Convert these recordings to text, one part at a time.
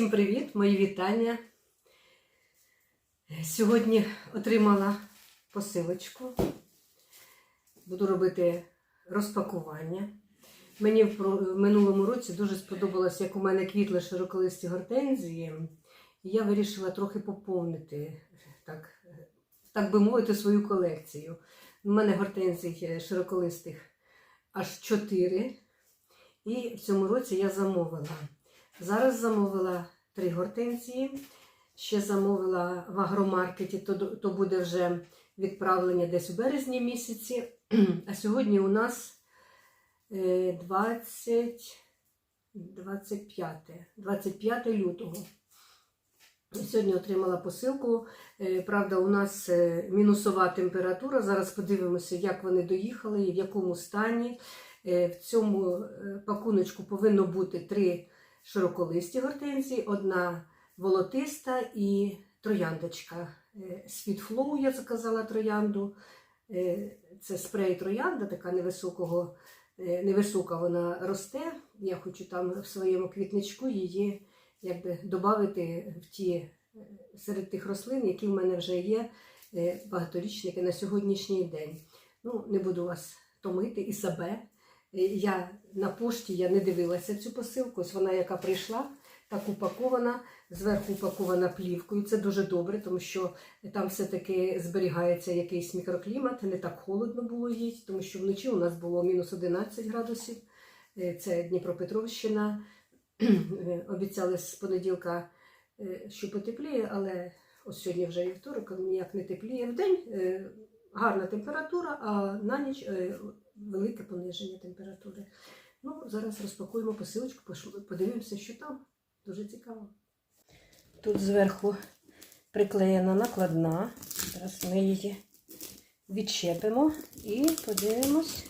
Всім привіт, мої вітання. Сьогодні отримала посилочку. Буду робити розпакування. Мені в минулому році дуже сподобалось, як у мене квітли широколисті гортензії. І я вирішила трохи поповнити, так, так би мовити, свою колекцію. У мене гортензій е, широколистих аж 4. І в цьому році я замовила. Зараз замовила три гортензії. Ще замовила в агромаркеті, то, то буде вже відправлення десь у березні місяці. А сьогодні у нас е, 20, 25, 25 лютого. Сьогодні отримала посилку. Е, Правда, у нас е, мінусова температура. Зараз подивимося, як вони доїхали і в якому стані. Е, В цьому пакуночку повинно бути три широколисті гортензії, одна волотиста і трояндочка. Е, Sweet Flow я заказала троянду. Е, Це спрей троянда, така невисокого, е, невисока вона росте. Я хочу там в своєму квітничку її якби додати в ті е, серед тих рослин, які в мене вже є е, багаторічники на сьогоднішній день. Ну, не буду вас томити і себе. Е, Я на пошті я не дивилася цю посилку. Ось вона, яка прийшла, так упакована, зверху упакована плівкою. Це дуже добре, тому що там все-таки зберігається якийсь мікроклімат, не так холодно було їй, тому що вночі у нас було мінус 11 градусів. Е, Це Дніпропетровщина. Е, Обіцяли з понеділка, що потепліє, але ось сьогодні вже вівторок, ніяк не тепліє. В день гарна температура, а на ніч велике пониження температури. Ну, зараз розпакуємо посилочку, подивимося, що там. Дуже цікаво. Тут зверху приклеєна накладна. Зараз ми її відчепимо і подивимось.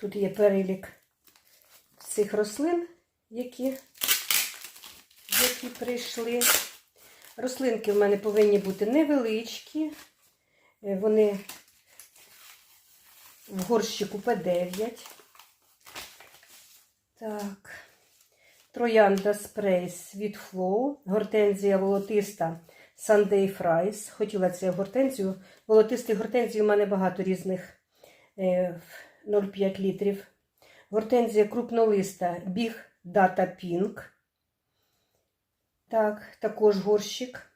Тут є перелік цих рослин, які, які прийшли. Рослинки в мене повинні бути невеличкі. Е, Вони в горщику П9. Так. Троянда спрей Sweet Flow, гортензія волотиста Sunday Fries. Хотіла цю гортензію. Волотистих гортензій у мене багато різних е, 0,5 літрів. Гортензія крупнолиста Big Data Pink. Так, також горщик.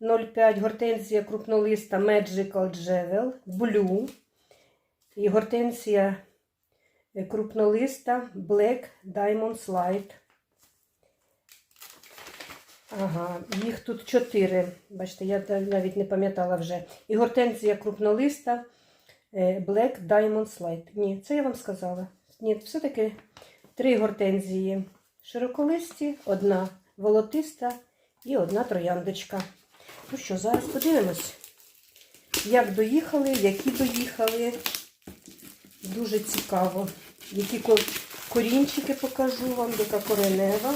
0,5 гортензія крупнолиста Magical Jewel Blue. І гортензія е, крупнолиста Black Diamond Slide. Ага, їх тут чотири. Бачите, я навіть не пам'ятала вже. І гортензія крупнолиста Black Diamond Slide. Ні, це я вам сказала. Ні, все-таки три гортензії широколисті, одна волотиста і одна трояндочка. Ну що, зараз подивимось, як доїхали, які доїхали. Дуже цікаво. Які корінчики покажу вам, яка коренева.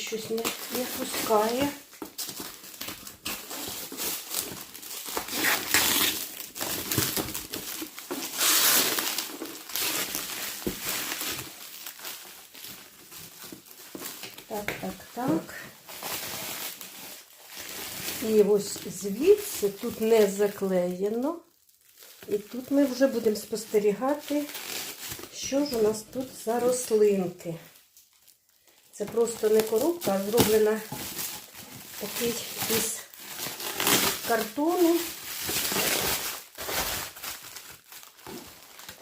Щось не, не пускає. Так, так, так. І ось звідси тут не заклеєно. І тут ми вже будемо спостерігати, що ж у нас тут за рослинки. Це просто не коробка, а зроблена такий із картону.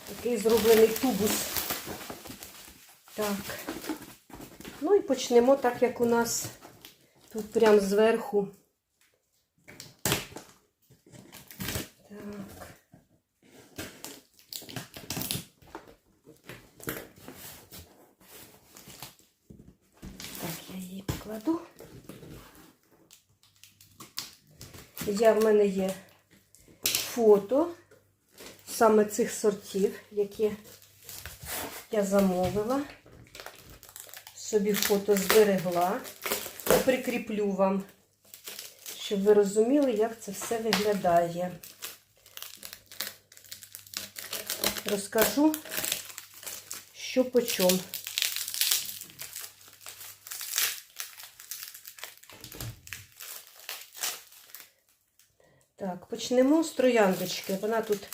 Такий зроблений тубус. Так. Ну і почнемо так, як у нас тут прямо зверху. Так. Я, в мене є фото саме цих сортів, які я замовила. Собі фото зберегла. Прикріплю вам, щоб ви розуміли, як це все виглядає. Розкажу, що по чому. Так, почнемо з трояндочки. Вона тут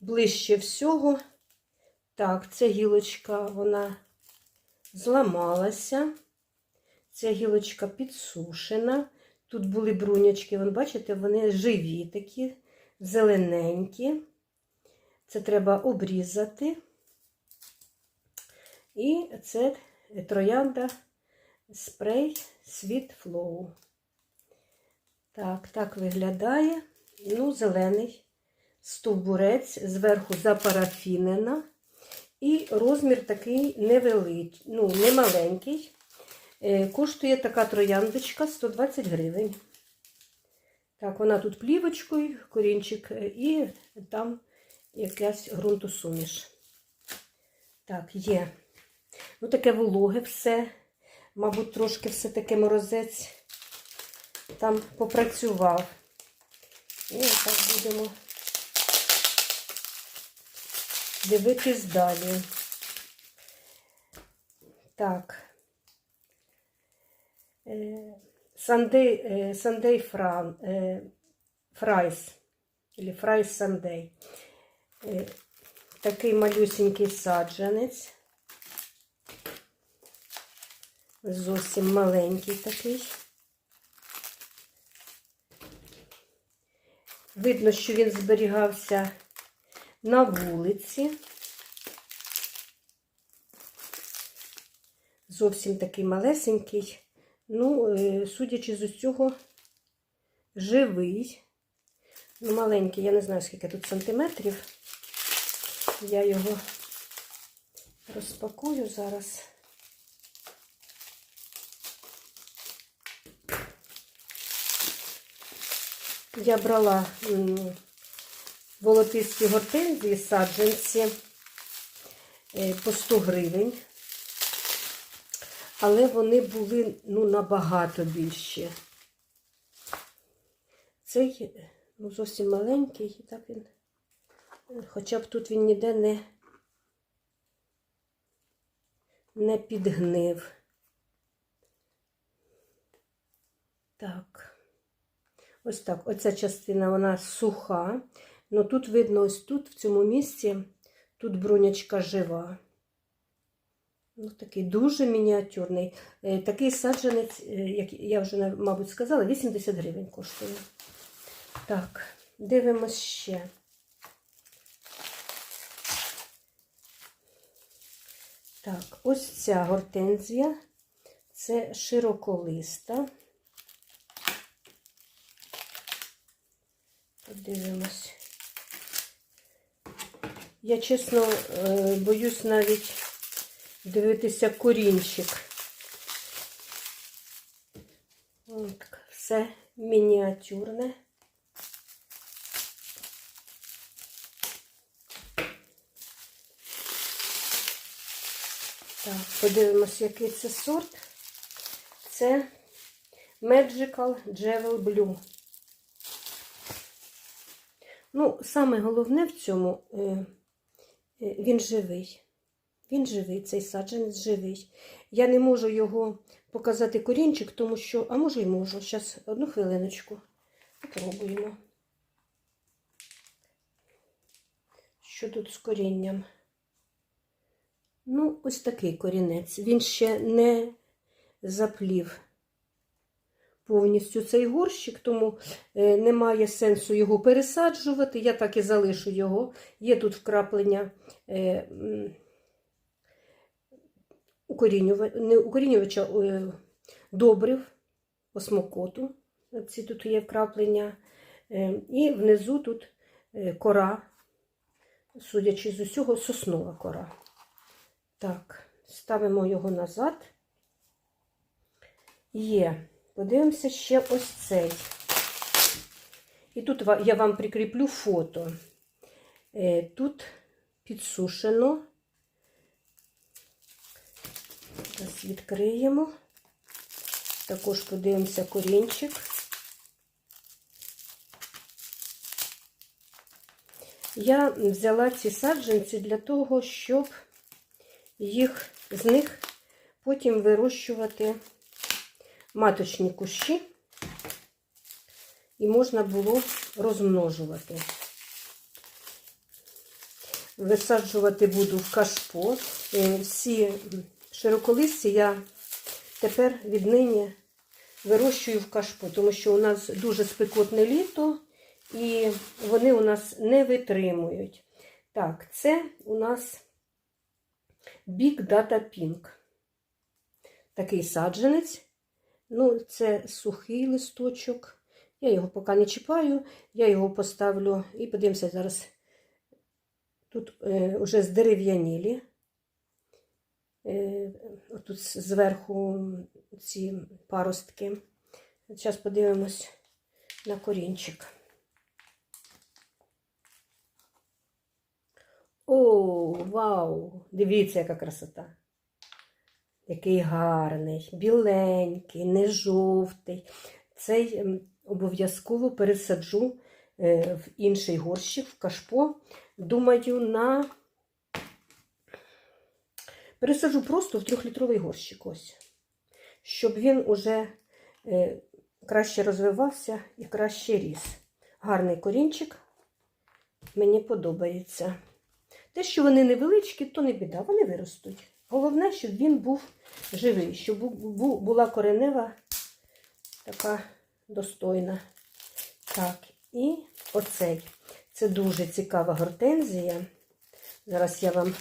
ближче всього. Так, ця гілочка, вона зламалася. Ця гілочка підсушена. Тут були брунячки, вон, бачите, вони живі такі, зелененькі. Це треба обрізати. І це троянда спрей Sweet Flow. Так, так виглядає. Ну, зелений стовбурець, зверху запарафінена. І розмір такий невеликий, ну, не маленький. Е, Коштує така трояндочка 120 гривень. Так, вона тут плівочкою, корінчик, е, і там якась ґрунтосуміш. Так, є. Ну, таке вологе все. Мабуть, трошки все-таки морозець там попрацював. І так будемо дивитись далі. Так. Сандей, Сандей Фран, е, Фрайс, или Фрайс Сандей. Е, Такий малюсенький саджанець. Зовсім маленький такий. Видно, що він зберігався на вулиці. Зовсім такий малесенький. Ну, е, судячи з усього, живий. Ну, маленький, я не знаю, скільки тут сантиметрів. Я його розпакую зараз. Я брала волотисті гортензії саджанці е, по 100 гривень, але вони були ну, набагато більші. Цей ну, зовсім маленький, і так він, е, хоча б тут він ніде не, не підгнив. Так. Ось так. Оця частина вона суха. Ну тут видно, ось тут, в цьому місці, тут брунячка жива. Ну, Такий дуже мініатюрний. Е, Такий саджанець, е, як я вже, мабуть, сказала, 80 гривень коштує. Так, дивимось ще. Так, ось ця гортензія. Це широколиста. Подивимось. Я, чесно, е, боюсь навіть дивитися корінчик. От, все мініатюрне. Так, подивимось, який це сорт. Це Magical Jewel Blue. Ну, саме головне в цьому, е, е, він живий. Він живий, цей саджанець живий. Я не можу його показати корінчик, тому що, а може й можу. Зараз одну хвилиночку. Попробуємо. Що тут з корінням? Ну, ось такий корінець. Він ще не заплів повністю цей горщик, тому е, немає сенсу його пересаджувати. Я так і залишу його. Є тут вкраплення е, не укорінювача е, добрив, осмокоту. Ці тут є вкраплення. І внизу тут кора, судячи з усього, соснова кора. Так, ставимо його назад. Є Подивимося ще ось цей. І тут я вам прикріплю фото. Е, Тут підсушено. Зараз відкриємо. Також подивимося корінчик. Я взяла ці саджанці для того, щоб їх з них потім вирощувати маточні кущі, і можна було розмножувати. Висаджувати буду в кашпо. Е, Всі широколисті я тепер віднині вирощую в кашпо, тому що у нас дуже спекотне літо, і вони у нас не витримують. Так, це у нас Big Data Pink. Такий саджанець. Ну, це сухий листочок. Я його поки не чіпаю, я його поставлю і подивимося зараз. Тут е, вже здерев'янілі. Е, тут зверху ці паростки. Зараз подивимось на корінчик. О, вау! Дивіться, яка красота. Який гарний, біленький, не жовтий. Цей ем, обов'язково пересаджу е, в інший горщик, в кашпо. Думаю, на пересаджу просто в трьохлітровий горщик ось, щоб він уже е, краще розвивався і краще ріс. Гарний корінчик. Мені подобається. Те, що вони невеличкі, то не біда, вони виростуть. Головне, щоб він був живий, щоб бу- бу- була коренева така достойна. Так, і оцей. Це дуже цікава гортензія. Зараз я вам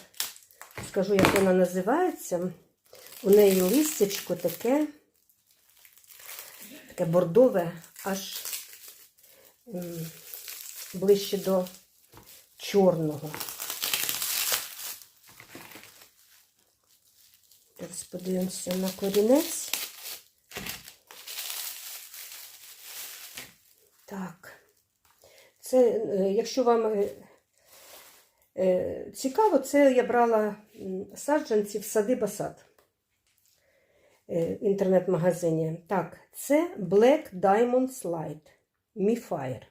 скажу, як вона називається. У неї листячко таке, таке бордове, аж ближче до чорного. Зараз подивимося на корінець. Так. Це, е, якщо вам е, е, цікаво, це я брала м, саджанці в сади Басад е, в інтернет-магазині. Так, це Black Diamond Slide Mifire.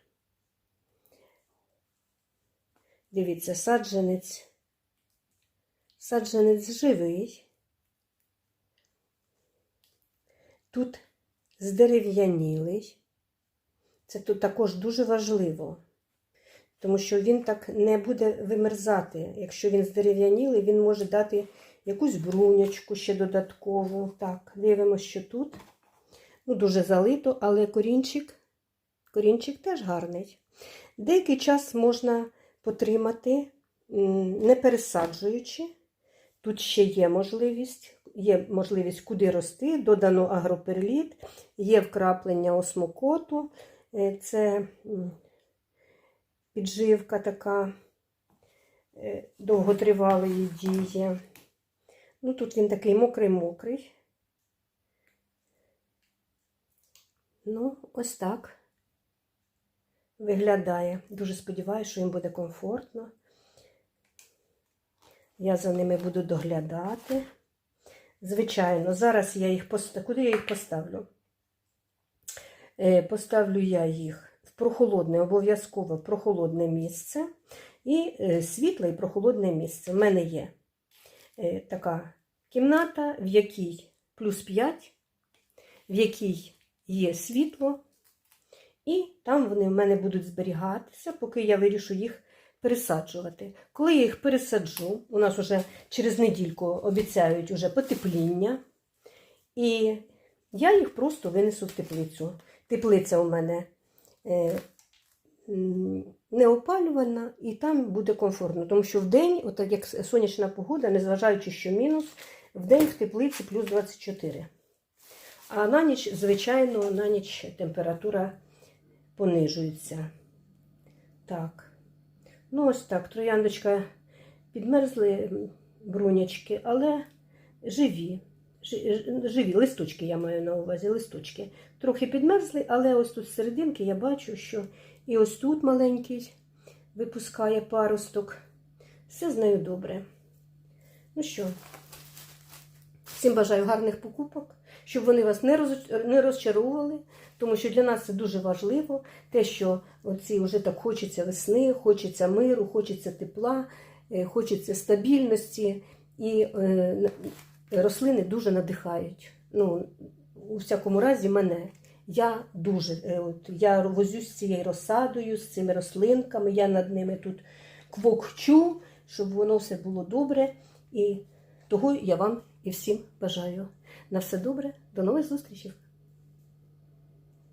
Дивіться, саджанець. Саджанець живий. Тут здерев'янілий. Це тут також дуже важливо, тому що він так не буде вимерзати. Якщо він здерев'янілий, він може дати якусь брунячку ще додаткову. Так, дивимося, що тут. Ну, дуже залито, але корінчик, корінчик теж гарний. Деякий час можна потримати, не пересаджуючи. Тут ще є можливість, є можливість куди рости, додано агроперліт, є вкраплення осмокоту. Е, Це підживка така е, довготривалої дії. Ну, тут він такий мокрий-мокрий. Ну, ось так виглядає. Дуже сподіваюся, що їм буде комфортно. Я за ними буду доглядати. Звичайно, зараз я їх поставлю. Куди я їх поставлю? Е, Поставлю я їх в прохолодне, обов'язково прохолодне місце і е, світле і прохолодне місце. У мене є е, така кімната, в якій плюс 5, в якій є світло, і там вони в мене будуть зберігатися, поки я вирішу їх пересаджувати. Коли я їх пересаджу, у нас вже через недільку обіцяють уже потепління, і я їх просто винесу в теплицю. Теплиця у мене е, не опалювана, і там буде комфортно. Тому що в день, от як сонячна погода, незважаючи, що мінус, в день в теплиці плюс 24. А на ніч, звичайно, на ніч температура понижується. Так. Ну, ось так. Трояндочка підмерзли брунячки, але живі. Живі листочки, я маю на увазі, листочки. трохи підмерзли, але ось тут з серединки я бачу, що і ось тут маленький випускає паросток. Все з нею добре. Ну що, всім бажаю гарних покупок, щоб вони вас не розчаровували, тому що для нас це дуже важливо. Те, що оці вже так хочеться весни, хочеться миру, хочеться тепла, е, хочеться стабільності. І е, рослини дуже надихають. Ну, у всякому разі, мене. Я дуже е, от, я возюсь з цією розсадою, з цими рослинками, я над ними тут квокчу, щоб воно все було добре. І того я вам і всім бажаю. На все добре, до нових зустрічей!